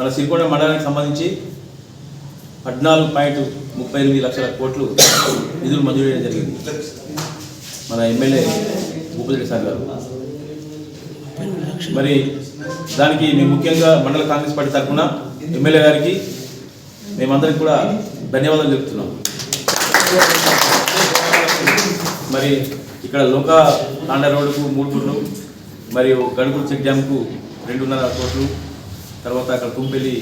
మన సిరికొండ మండలానికి సంబంధించి పద్నాలుగు పాయింట్ ముప్పై ఎనిమిది లక్షల కోట్లు నిధులు మంజూరు చేయడం జరిగింది. మన ఎమ్మెల్యే భూపతి సార్ గారు. మరి దానికి మేము ముఖ్యంగా మండల కాంగ్రెస్ పార్టీ తరఫున ఎమ్మెల్యే గారికి మేమందరికి కూడా ధన్యవాదాలు చెప్తున్నాం. మరి ఇక్కడ లోక తాండ రోడ్డుకు మూడు కోట్లు మరియు గడుగుడు చెక్ డ్యామ్కు రెండున్నర కోట్లు తర్వాత అక్కడ కుంపెల్లి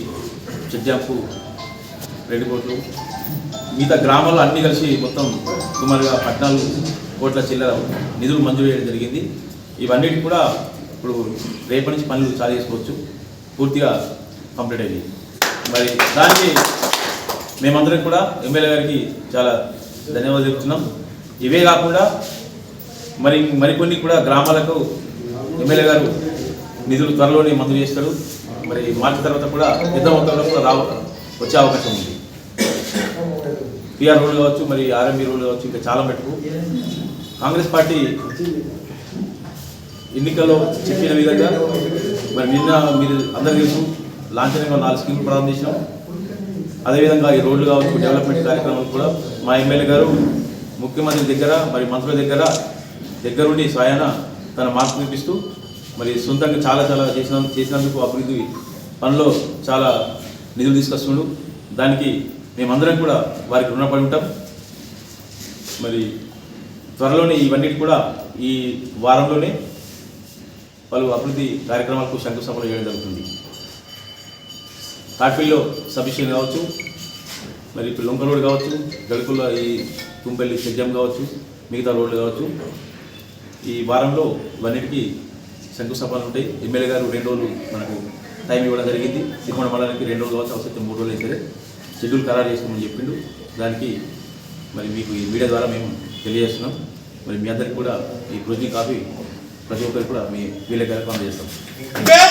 చెడ్జాంపు డ్యామ్కు రెండు కోట్లు. మిగతా గ్రామాల్లో అన్నీ కలిసి మొత్తం సుమారుగా పద్నాలుగు కోట్ల చిల్లర నిధులు మంజూరు చేయడం జరిగింది. ఇవన్నిటి కూడా ఇప్పుడు రేపటి నుంచి పనులు చాలు చేసుకోవచ్చు. పూర్తిగా కంప్లీట్ అయింది. మరి దానికి మేమందరం కూడా ఎమ్మెల్యే గారికి చాలా ధన్యవాదాలు చెప్తున్నాం ఇవే కాకుండా మరి మరికొన్ని కూడా గ్రామాలకు ఎమ్మెల్యే గారు నిధులు త్వరలోనే మంజూరు చేస్తారు. మరి మార్చి తర్వాత కూడా పెద్ద మొత్తంలో కూడా రావ వచ్చే అవకాశం ఉంది. పిఆర్ రూల్ కావచ్చు మరి ఆర్ఎంబి రూల్ కావచ్చు ఇంకా చాలా మటుకు కాంగ్రెస్ పార్టీ ఎన్నికల్లో చెప్పిన విధంగా మరి నిన్న మీరు అందరూ తెలుసు లాంఛనంగా నాలుగు స్కీమ్లు ప్రారంభించాం అదేవిధంగా ఈ రోడ్లు కావచ్చు డెవలప్మెంట్ కార్యక్రమాలు కూడా మా ఎమ్మెల్యే గారు ముఖ్యమంత్రి దగ్గర మరి మంత్రుల దగ్గర దగ్గరుండి స్వయాన తన మార్పు చూపిస్తూ మరి సొంతంగా చాలా చాలా చేసిన చేసినందుకు అభివృద్ధి పనిలో చాలా నిధులు తీసుకొస్తున్నాడు దానికి మేమందరం కూడా వారికి రుణపడి ఉంటాం. మరి త్వరలోనే ఇవన్నీ కూడా ఈ వారంలోనే పలు అభివృద్ధి కార్యక్రమాలకు శంకుస్థాపన చేయడం జరుగుతుంది. తాటిపల్లిలో సబ్మిషన్ కావచ్చు మరి ఇప్పుడు లొంక రోడ్ కావచ్చు గడుకుల్లో ఈ తుంపల్లి చెడ్జం కావచ్చు మిగతా రోడ్లు కావచ్చు. ఈ వారంలో ఇవన్నిటికీ శంకుస్థాపనలు ఉంటాయి ఎమ్మెల్యే గారు రెండు రోజులు మనకు టైం ఇవ్వడం జరిగింది. సిరికొండ మండలానికి రెండు రోజులు కావచ్చు అవసరం మూడు రోజులు అయితే షెడ్యూల్ ఖరారు చేసుకోమని చెప్పిండు. దానికి మరి మీకు ఈ మీడియా ద్వారా మేము తెలియజేస్తున్నాం. మరి మీ అందరికి కూడా ఈ ప్రొజీ కాపీ ప్రతి ఒక్కరికి కూడా మీ వీళ్ళ కార్యక్రమం చేస్తాం